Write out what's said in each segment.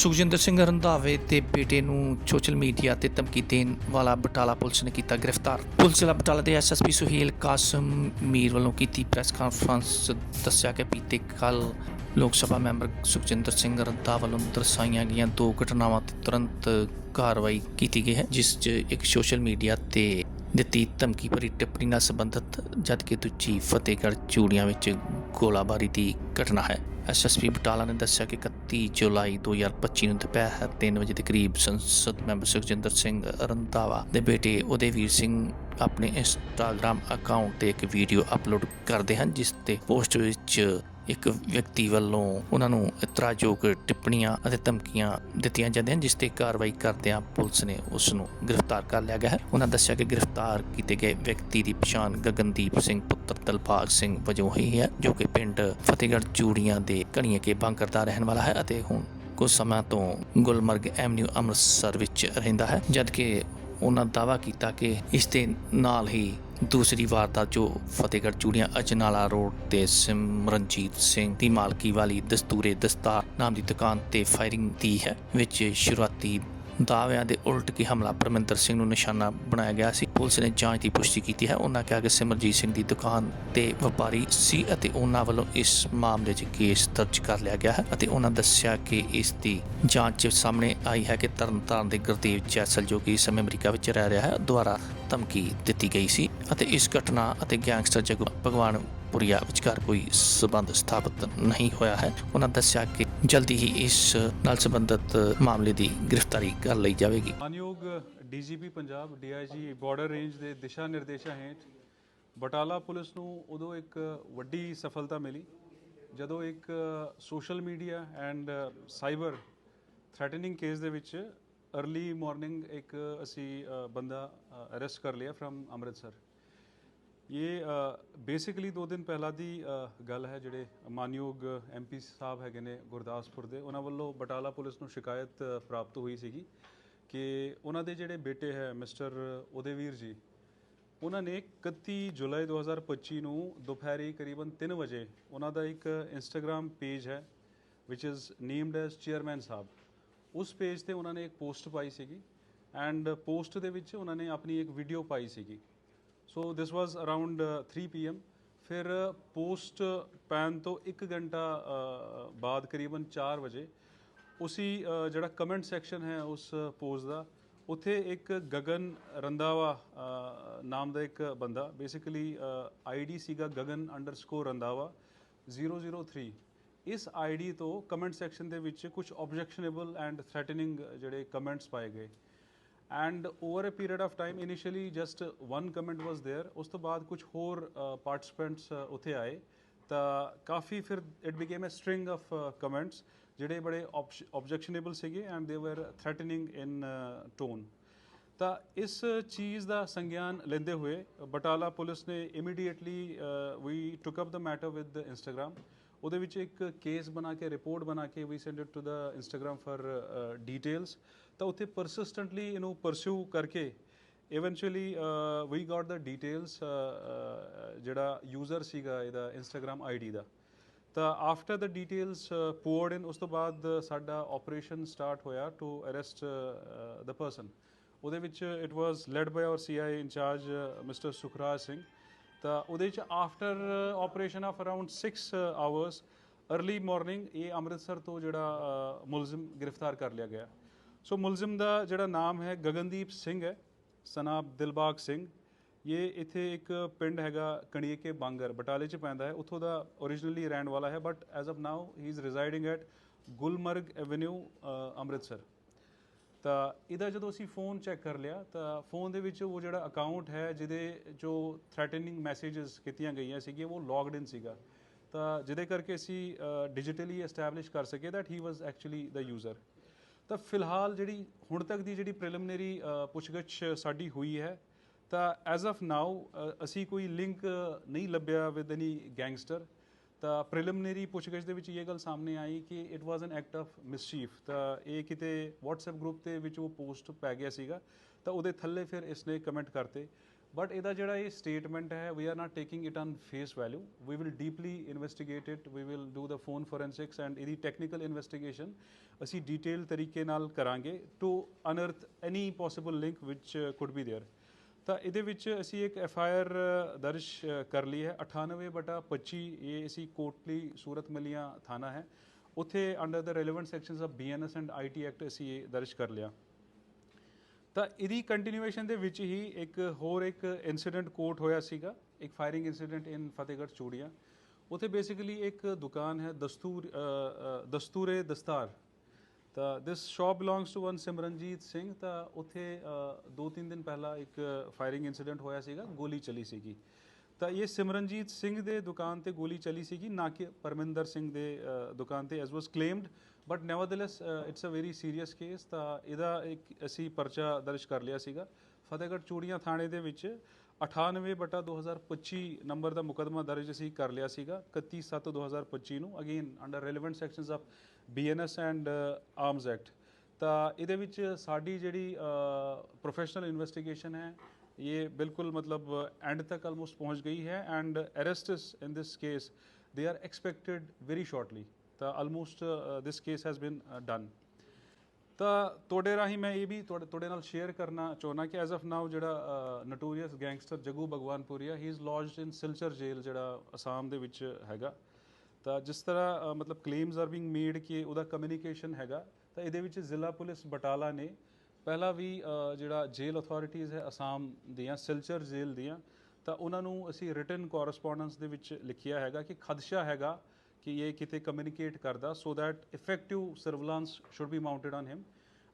ਸੁਖਜਿੰਦਰ ਸਿੰਘ ਰੰਧਾਵੇ ਦੇ ਬੇਟੇ ਨੂੰ ਸੋਸ਼ਲ ਮੀਡੀਆ ਤੇ ਧਮਕੀ ਦੇਣ ਵਾਲਾ ਬਟਾਲਾ ਪੁਲਿਸ ਨੇ ਕੀਤਾ ਗ੍ਰਿਫਤਾਰ। ਪੁਲਿਸ ਜ਼ਿਲ੍ਹਾ ਬਟਾਲਾ ਦੇ ਐਸਐਸਪੀ ਸੁਹੇਲ ਕਾਸਮ ਮੀਰ ਵੱਲੋਂ ਕੀਤੀ ਪ੍ਰੈਸ ਕਾਨਫਰੰਸ, ਦੱਸਿਆ ਕਿ ਬੀਤੇ ਕੱਲ ਲੋਕ ਸਭਾ ਮੈਂਬਰ ਸੁਖਜਿੰਦਰ ਸਿੰਘ ਰੰਧਾਵਾ ਵੱਲੋਂ ਦਰਸਾਈਆਂ ਗਈਆਂ ਦੋ ਘਟਨਾਵਾਂ ਤੇ ਤੁਰੰਤ ਕਾਰਵਾਈ ਕੀਤੀ ਗਈ ਹੈ, ਜਿਸ 'ਚ ਇੱਕ ਸੋਸ਼ਲ ਮੀਡੀਆ ਤੇ ਦਿੱਤੀ ਧਮਕੀ ਭਰੀ ਟਿੱਪਣੀ ਨਾਲ ਸੰਬੰਧਿਤ, ਜਦਕਿ ਦੂਜੀ ਫਤਿਹਗੜ੍ਹ ਚੂੜੀਆਂ ਵਿੱਚ ਗੋਲਾਬਾਰੀ ਦੀ ਘਟਨਾ ਹੈ। ਐਸਐਸਪੀ ਬਟਾਲਾ ਨੇ ਦੱਸਿਆ ਕਿ 31 ਜੁਲਾਈ 2025 ਨੂੰ ਦੁਪਹਿਰ 3 ਵਜੇ ਦੇ ਕਰੀਬ ਸੰਸਦ ਮੈਂਬਰ ਸੁਖਜਿੰਦਰ ਸਿੰਘ ਰੰਧਾਵਾ ਦੇ ਬੇਟੇ ਉਦੇਵੀਰ ਸਿੰਘ ਆਪਣੇ ਇੰਸਟਾਗ੍ਰam ਅਕਾਊਂਟ ਤੇ ਇੱਕ ਵੀਡੀਓ ਅਪਲੋਡ ਕਰਦੇ ਹਨ, ਜਿਸ ਤੇ ਪੋਸਟ ਵਿੱਚ ਇੱਕ ਵਿਅਕਤੀ ਵੱਲੋਂ ਉਹਨਾਂ ਨੂੰ ਇਤਰਾਜ਼ਯੋਗ ਟਿੱਪਣੀਆਂ ਅਤੇ ਧਮਕੀਆਂ ਦਿੱਤੀਆਂ ਜਾਂਦੀਆਂ ਜਿਸ ਤੇ ਕਾਰਵਾਈ ਕਰਦਿਆਂ ਪੁਲਿਸ ਨੇ ਉਸ ਨੂੰ ਗ੍ਰਿਫਤਾਰ ਕਰ ਲਿਆ ਗਿਆ ਹੈ। ਉਹਨਾਂ ਦੱਸਿਆ ਕਿ ਗ੍ਰਿਫਤਾਰ ਕੀਤੇ ਗਏ ਵਿਅਕਤੀ ਦੀ ਪਛਾਣ ਗਗਨਦੀਪ ਸਿੰਘ ਪੁੱਤਰ ਦਲਬਾਗ ਸਿੰਘ ਵਜੋਂ ਹੋਈ ਹੈ, ਜੋ ਕਿ ਪਿੰਡ ਫਤਿਹਗੜ੍ਹ ਚੂੜੀਆਂ ਦੇ ਕਣੀਏ ਕੇ ਬਾਂਕਰ ਦਾ ਰਹਿਣ ਵਾਲਾ ਹੈ ਅਤੇ ਹੁਣ ਕੁਝ ਸਮਾਂ ਤੋਂ ਗੁਲਮਰਗ ਐਵਨਿਊ ਅੰਮ੍ਰਿਤਸਰ ਵਿੱਚ ਰਹਿੰਦਾ ਹੈ, ਜਦਕਿ ਉਹਨਾਂ ਦਾਅਵਾ ਕੀਤਾ ਕਿ ਇਸ ਦੇ ਨਾਲ ਹੀ ਦੂਸਰੀ ਵਾਰਦਾਤ ਜੋ ਫਤਿਹਗੜ੍ਹ ਚੂੜੀਆਂ ਅਜਨਾਲਾ ਰੋਡ ਤੇ ਸਿਮਰਨਜੀਤ ਸਿੰਘ ਦੀ ਮਾਲਕੀ ਵਾਲੀ ਦਸਤੂਰੇ ਦਸਤਾਰ ਨਾਮ ਦੀ ਦੁਕਾਨ ਤੇ ਫਾਇਰਿੰਗ ਦੀ ਹੈ, ਵਿੱਚ ਸ਼ੁਰੂਆਤੀ ਦਾਅਵਿਆਂ ਦੇ ਉਲਟ ਕੀ ਹਮਲਾ ਪਰਮਿੰਦਰ ਸਿੰਘ ਨੂੰ ਨਿਸ਼ਾਨਾ ਬਣਾਇਆ ਗਿਆ ਸੀ। ਪੁਲਿਸ ਨੇ ਜਾਂਚ ਦੀ ਪੁਸ਼ਟੀ ਕੀਤੀ ਹੈ। ਉਹਨਾਂ ਕਿਹਾ ਕਿ ਸਿਮਰਜੀਤ ਸਿੰਘ ਦੀ ਦੁਕਾਨ ਤੇ ਵਪਾਰੀ ਸੀ ਅਤੇ ਉਹਨਾਂ ਵੱਲੋਂ ਇਸ ਮਾਮਲੇ 'ਚ ਕੇਸ ਦਰਜ ਕਰ ਲਿਆ ਗਿਆ ਹੈ ਅਤੇ ਉਹਨਾਂ ਦੱਸਿਆ ਕਿ ਇਸ ਦੀ ਜਾਂਚ ਸਾਹਮਣੇ ਆਈ ਹੈ ਕਿ ਤਰਨਤਾਰਨ ਦੇ ਗੁਰਦੇਵ ਜੈਸਲ ਜੋ ਕਿ ਇਸ ਸਮੇਂ ਅਮਰੀਕਾ ਵਿੱਚ ਰਹਿ ਰਿਹਾ ਹੈ, ਦੁਆਰਾ ਧਮਕੀ ਦਿੱਤੀ ਗਈ ਸੀ ਅਤੇ ਇਸ ਘਟਨਾ ਅਤੇ ਗੈਂਗਸਟਰ ਜਗ ਭਗਵਾਨ ਪੁਰੀਆ ਵਿਚਕਾਰ ਕੋਈ ਸਬੰਧ ਸਥਾਪਿਤ ਨਹੀਂ ਹੋਇਆ ਹੈ। ਉਹਨਾਂ ਦੱਸਿਆ ਕਿ ਜਲਦੀ ਹੀ ਇਸ ਨਾਲ ਸੰਬੰਧਿਤ ਮਾਮਲੇ ਦੀ ਗ੍ਰਿਫਤਾਰੀ ਕਰ ਲਈ ਜਾਵੇਗੀ। ਮਾਨਯੋਗ DGP Punjab, DIG border range ਦੇ ਦਿਸ਼ਾ ਨਿਰਦੇਸ਼ਾਂ ਹੇਠ ਬਟਾਲਾ ਪੁਲਿਸ ਨੂੰ ਉਦੋਂ ਇੱਕ ਵੱਡੀ ਸਫਲਤਾ ਮਿਲੀ, ਜਦੋਂ ਇੱਕ social media and cyber threatening case ਦੇ ਵਿੱਚ अर्ਲੀ ਮਾਰਨਿੰਗ ਇੱਕ ਅਸੀਂ ਬੰਦਾ ਅਰੈਸਟ ਕਰ ਲਿਆ ਫਰਮ ਅੰਮ੍ਰਿਤਸਰ। ਇਹ ਬੇਸਿਕਲੀ ਦੋ ਦਿਨ ਪਹਿਲਾਂ ਦੀ ਗੱਲ ਹੈ ਜਿਹੜੇ ਮਾਨਯੋਗ ਐਮਪੀ ਸਾਹਿਬ ਹੈਗੇ ਨੇ ਗੁਰਦਾਸਪੁਰ ਦੇ, ਉਹਨਾਂ ਵੱਲੋਂ ਬਟਾਲਾ ਪੁਲਿਸ ਨੂੰ ਸ਼ਿਕਾਇਤ ਪ੍ਰਾਪਤ ਹੋਈ ਸੀਗੀ ਕਿ ਉਹਨਾਂ ਦੇ ਜਿਹੜੇ ਬੇਟੇ ਹੈ ਮਿਸਟਰ ਉਦੇਵੀਰ ਜੀ, ਉਹਨਾਂ ਨੇ 31 ਜੁਲਾਈ 2025 ਨੂੰ ਦੁਪਹਿਰੇ ਕਰੀਬਨ 3 ਵਜੇ ਉਹਨਾਂ ਦਾ ਇੱਕ ਇੰਸਟਾਗ੍ਰam ਪੇਜ ਹੈ, which is named as chairman ਸਾਹਿਬ। ਉਸ ਪੇਜ ਤੇ ਉਹਨਾਂ ਨੇ ਇੱਕ ਪੋਸਟ ਪਾਈ ਸੀਗੀ ਐਂਡ ਪੋਸਟ ਦੇ ਵਿੱਚ ਉਹਨਾਂ ਨੇ ਆਪਣੀ ਇੱਕ ਵੀਡੀਓ ਪਾਈ ਸੀਗੀ। So this was around 3 PM ਫਿਰ ਪੋਸਟ ਪੈਨ ਤੋਂ 1 ਘੰਟਾ ਬਾਅਦ ਕਰੀਬਨ 4 ਵਜੇ ਉਸੀ ਜਿਹੜਾ ਕਮੈਂਟ ਸੈਕਸ਼ਨ ਹੈ ਉਸ ਪੋਸਟ ਦਾ ਉੱਥੇ ਇੱਕ ਗਗਨ ਰੰਦਾਵਾ ਨਾਮ ਦਾ ਇੱਕ ਬੰਦਾ ਬੇਸਿਕਲੀ ਆਈਡੀ ਸੀਗਾ ਗਗਨ ਰੰਦਾਵਾ 003 ਇਸ ਆਈਡੀ ਤੋਂ ਕਮੈਂਟ ਸੈਕਸ਼ਨ ਦੇ ਵਿੱਚ ਕੁਝ ਆਬਜੈਕਸ਼ਨੇਬਲ ਐਂਡ ਥ੍ਰੈਟਨਿੰਗ ਜਿਹੜੇ ਕਮੈਂਟਸ ਪਾਏ ਗਏ and over a period of time initially just one comment was there उस तो बाद कुछ होर पार्टिसपेंट्स उत्थे आए। तो काफ़ी फिर it became a string of comments जोड़े बड़े ऑब्जेक्शनेबल से and they were थ्रैटनिंग in tone तो इस चीज़ का संज्ञान लेंदे हुए बटाला पुलिस ने immediately we took up the matter with Instagram वो एक केस बना के रिपोर्ट बना के we send it to the Instagram for details ਤਾਂ ਉੱਥੇ ਪਰਸਿਸਟੈਂਟਲੀ ਇਹਨੂੰ ਪਰਸਿਊ ਕਰਕੇ eventually we got the details ਜਿਹੜਾ ਯੂਜ਼ਰ ਸੀਗਾ ਇਹਦਾ ਇੰਸਟਾਗ੍ਰam ਆਈਡੀ ਦਾ। ਤਾਂ ਆਫਟਰ ਦ ਡੀਟੇਲਸ ਪੋਰਡ ਇਨ ਉਸ ਤੋਂ ਬਾਅਦ ਸਾਡਾ ਆਪਰੇਸ਼ਨ ਸਟਾਰਟ ਹੋਇਆ ਟੂ ਅਰੈਸਟ ਦ ਪਰਸਨ ਉਹਦੇ ਵਿੱਚ it was led by our CI in charge mister Sukhraj Singh ਤਾਂ ਉਹਦੇ ਵਿੱਚ after operation of around 6 hours early morning ਇਹ ਅੰਮ੍ਰਿਤਸਰ ਤੋਂ ਜਿਹੜਾ ਮੁਲਜ਼ਮ ਗ੍ਰਿਫਤਾਰ ਕਰ ਲਿਆ ਗਿਆ। ਸੋ ਮੁਲਜ਼ਮ ਦਾ ਜਿਹੜਾ ਨਾਮ ਹੈ ਗਗਨਦੀਪ ਸਿੰਘ ਹੈ, ਸਨਾਬ ਦਿਲਬਾਗ ਸਿੰਘ। ਇਹ ਇੱਥੇ ਇੱਕ ਪਿੰਡ ਹੈਗਾ ਕਣੀਏਕੇ ਬਾਂਗਰ, ਬਟਾਲੇ ਚ ਪੈਂਦਾ ਹੈ। ਉੱਥੋਂ ਦਾ originally ਰਹਿਣ ਵਾਲਾ ਹੈ but as of now he is residing at Gulmarg avenue Amritsar. ਤਾਂ ਇਹਦਾ ਜਦੋਂ ਅਸੀਂ ਫੋਨ ਚੈੱਕ ਕਰ ਲਿਆ, ਤਾਂ ਫੋਨ ਦੇ ਵਿੱਚ ਉਹ ਜਿਹੜਾ ਅਕਾਊਂਟ ਹੈ, ਜਿਹਦੇ ਜੋ ਥ੍ਰੈਟਨਿੰਗ ਮੈਸੇजेस ਕੀਤੀਆਂ ਗਈਆਂ ਸੀਗੀਆਂ, ਉਹ ਲੌਗਡ ਇਨ ਸੀਗਾ। ਤਾਂ ਜਿਹਦੇ ਕਰਕੇ ਅਸੀਂ ਡਿਜੀਟਲੀ ਐਸਟੈਬਲਿਸ਼ ਕਰ ਸਕੇ that he was actually the user ਤਾਂ ਫਿਲਹਾਲ ਜਿਹੜੀ ਹੁਣ ਤੱਕ ਦੀ ਜਿਹੜੀ ਪ੍ਰੀਲਿਮਿਨਰੀ ਪੁੱਛਗਿੱਛ ਸਾਡੀ ਹੋਈ ਹੈ, ਤਾਂ ਐਜ਼ ਆਫ ਨਾਓ ਅਸੀਂ ਕੋਈ ਲਿੰਕ ਨਹੀਂ ਲੱਭਿਆ ਵਿਦ ਐਨੀ ਗੈਂਗਸਟਰ ਤਾਂ ਪ੍ਰੀਲਿਮਿਨਰੀ ਪੁੱਛਗਿੱਛ ਦੇ ਵਿੱਚ ਇਹ ਗੱਲ ਸਾਹਮਣੇ ਆਈ ਕਿ it was an act of mischief ਤਾਂ ਇਹ ਕਿਤੇ WhatsApp ਗਰੁੱਪ ਦੇ ਵਿੱਚ ਉਹ ਪੋਸਟ ਪੈ ਗਿਆ ਸੀਗਾ, ਤਾਂ ਉਹਦੇ ਥੱਲੇ ਫਿਰ ਇਸਨੇ ਕਮੈਂਟ ਕਰਤੇ। ਬਟ ਇਹਦਾ ਜਿਹੜਾ ਇਹ ਸਟੇਟਮੈਂਟ ਹੈ we are not taking it on face value we will deeply investigate it we will do the phone forensics and ਇਹਦੀ ਟੈਕਨੀਕਲ ਇਨਵੈਸਟੀਗੇਸ਼ਨ ਅਸੀਂ ਡੀਟੇਲ ਤਰੀਕੇ ਨਾਲ ਕਰਾਂਗੇ to unearth any possible link which could be there ਤਾਂ ਇਹਦੇ ਵਿੱਚ ਅਸੀਂ ਇੱਕ ਐਫ ਆਈ ਆਰ ਦਰਜ ਅ, ਕਰ ਲਈ ਹੈ 98 ਬਟਾ 25 ਇਹ ਅਸੀਂ ਕੋਟਲੀ ਸੂਰਤ ਮਲੀਆਂ ਥਾਣਾ ਹੈ ਉੱਥੇ under the relevant sections of BNS and IT act ਅਸੀਂ ਇਹ ਦਰਜ ਕਰ ਲਿਆ ਤਾਂ ਇਹਦੀ ਕੰਟੀਨਿਊਏਸ਼ਨ ਦੇ ਵਿੱਚ ਹੀ ਇੱਕ ਹੋਰ ਇੱਕ ਇਨਸੀਡੈਂਟ ਕੋਟ ਹੋਇਆ ਸੀਗਾ ਇੱਕ ਫਾਇਰਿੰਗ ਇਨਸੀਡੈਂਟ ਇਨ ਫਤਿਹਗੜ੍ਹ ਚੂੜੀਆਂ। ਉੱਥੇ ਬੇਸਿਕਲੀ ਇੱਕ ਦੁਕਾਨ ਹੈ ਦਸਤੂਰ ਦਸਤੂਰੇ ਦਸਤਾਰ। ਤਾਂ this shop belongs to one Simranjit Singh ਤਾਂ ਉੱਥੇ ਅ, ਦੋ ਤਿੰਨ ਦਿਨ ਪਹਿਲਾਂ ਇੱਕ ਫਾਇਰਿੰਗ ਇਨਸੀਡੈਂਟ ਹੋਇਆ ਸੀਗਾ ਗੋਲੀ ਚਲੀ ਸੀਗੀ। ਤਾਂ ਇਹ ਸਿਮਰਨਜੀਤ ਸਿੰਘ ਦੇ ਦੁਕਾਨ ਤੇ ਗੋਲੀ ਚਲੀ ਸੀਗੀ ਨਾ ਕਿ ਪਰਮਿੰਦਰ ਸਿੰਘ ਦੇ ਦੁਕਾਨ ਤੇ as was claimed but nevertheless it's a very serious case ਤਾਂ ਇਹਦਾ ਇੱਕ ਅਸੀਂ ਪਰਚਾ ਦਰਜ ਕਰ ਲਿਆ ਸੀਗਾ। ਫਤਿਹਗੜ੍ਹ ਚੂੜੀਆਂ ਥਾਣੇ ਦੇ ਵਿੱਚ 98 ਬਟਾ 2025 ਨੰਬਰ ਦਾ ਮੁਕਦਮਾ ਦਰਜ ਅਸੀਂ ਕਰ ਲਿਆ ਸੀਗਾ 31 7 2025 ਨੂੰ again under relevant sections of BNS and arms act ਤਾਂ ਇਹਦੇ ਵਿੱਚ ਸਾਡੀ ਜਿਹੜੀ uh, ਪ੍ਰੋਫੈਸ਼ਨਲ ਇਨਵੈਸਟੀਗੇਸ਼ਨ ਹੈ, ਇਹ ਬਿਲਕੁਲ ਮਤਲਬ ਐਂਡ ਤੱਕ ਆਲਮੋਸਟ ਪਹੁੰਚ ਗਈ ਹੈ and arrests in this case ਦੇ ਆਰ ਐਕਸਪੈਕਟਡ ਵੈਰੀ ਸ਼ਾਰਟਲੀ ਤਾਂ almost this case has been done ਤਾਂ ਤੁਹਾਡੇ ਰਾਹੀਂ ਮੈਂ ਇਹ ਵੀ ਤੁਹਾਡੇ ਤੁਹਾਡੇ ਨਾਲ ਸ਼ੇਅਰ ਕਰਨਾ ਚਾਹੁੰਦਾ ਕਿ ਐਜ਼ ਆਫ ਨਾਓ ਜਿਹੜਾ notorious gangster Jaggu Bhagwanpuria he is lodged in Silchar jail ਜਿਹੜਾ ਅਸਾਮ ਦੇ ਵਿੱਚ ਹੈਗਾ। ਤਾਂ ਜਿਸ ਤਰ੍ਹਾਂ uh, ਮਤਲਬ ਕਲੇਮਸ ਆਰ ਬੀਇੰਗ ਮੇਡ ਕਿ ਉਹਦਾ ਕਮਿਊਨੀਕੇਸ਼ਨ ਹੈਗਾ, ਤਾਂ ਇਹਦੇ ਵਿੱਚ ਜ਼ਿਲ੍ਹਾ ਪੁਲਿਸ ਬਟਾਲਾ ਨੇ ਪਹਿਲਾਂ ਵੀ uh, ਜਿਹੜਾ ਜੇਲ੍ਹ ਅਥਾਰਟੀਆਂ ਹੈ ਅਸਾਮ ਦੀਆਂ ਸਿਲਚਰ ਜੇਲ੍ਹ ਦੀਆਂ, ਤਾਂ ਉਹਨਾਂ ਨੂੰ ਅਸੀਂ ਰਿਟਨ ਕੋਰਸਪੋਂਡੈਂਸ ਦੇ ਵਿੱਚ ਲਿਖਿਆ ਹੈਗਾ ਕਿ ਖਦਸ਼ਾ ਹੈਗਾ ਕਿ ਇਹ ਕਿਤੇ ਕਮਿਊਨੀਕੇਟ ਕਰਦਾ so that effective surveillance should be mounted on him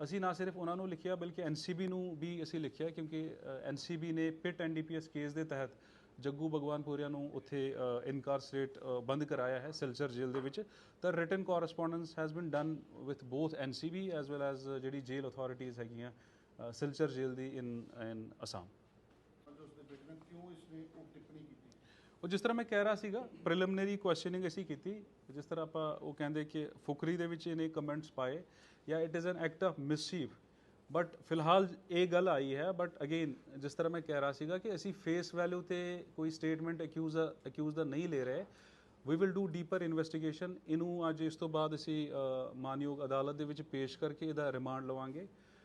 ਅਸੀਂ ਨਾ ਸਿਰਫ ਉਹਨਾਂ ਨੂੰ ਲਿਖਿਆ, ਬਲਕਿ ਐਨਸੀਬੀ ਨੂੰ ਵੀ ਅਸੀਂ ਲਿਖਿਆ, ਕਿਉਂਕਿ ਐਨਸੀਬੀ ਨੇ ਪਿਟ ਐਨਡੀਪੀਐਸ ਕੇਸ ਦੇ ਤਹਿਤ ਜੱਗੂ ਭਗਵਾਨਪੁਰੀਆ ਨੂੰ ਉੱਥੇ ਇਨਕਾਰਸਰੇਟ ਬੰਦ ਕਰਾਇਆ ਹੈ, ਸਿਲਚਰ ਜੇਲ੍ਹ ਦੇ ਵਿੱਚ। ਤਾਂ written correspondence has been done with both NCB as well as ਜਿਹੜੀ ਜੇਲ੍ਹ ਅਥਾਰਟੀਆਂ ਹੈਗੀਆਂ ਸਿਲਚਰ ਜੇਲ੍ਹ ਦੀ ਇਨ ਇਨ ਅਸਾਮ ਜੋ ਉਸਦੇ ਨੇ ਉਹ ਟਿੱਪਣੀ ਕੀਤੀ? ਉਹ ਜਿਸ ਤਰ੍ਹਾਂ ਮੈਂ ਕਹਿ ਰਿਹਾ ਸੀਗਾ ਪ੍ਰੀਲਿਮਿਨਰੀ ਕੁਐਸਚਨਿੰਗ ਅਸੀਂ ਕੀਤੀ, ਜਿਸ ਤਰ੍ਹਾਂ ਆਪਾਂ ਉਹ ਕਹਿੰਦੇ ਕਿ ਫੁਕਰੀ ਦੇ ਵਿੱਚ ਇਹਨੇ ਕਮੈਂਟਸ ਪਾਏ, ਜਾਂ it is an act of mischief but ਫਿਲਹਾਲ ਇਹ ਗੱਲ ਆਈ ਹੈ ਬਟ ਅਗੇਨ ਜਿਸ ਤਰ੍ਹਾਂ ਮੈਂ ਕਹਿ ਰਿਹਾ ਸੀਗਾ ਕਿ ਅਸੀਂ ਫੇਸ ਵੈਲਿਊ ਤੇ ਕੋਈ ਸਟੇਟਮੈਂਟ ਅਕਿਊਜ਼ ਅਕਿਊਜ਼ ਦਾ ਨਹੀਂ ਲੈ ਰਹੇ we will do deeper investigation ਇਹਨੂੰ ਅੱਜ ਇਸ ਤੋਂ ਬਾਅਦ ਅਸੀਂ ਮਾਨਯੋਗ ਅਦਾਲਤ ਦੇ ਵਿੱਚ ਪੇਸ਼ ਕਰਕੇ ਇਹਦਾ ਰਿਮਾਂਡ ਲਵਾਂਗੇ।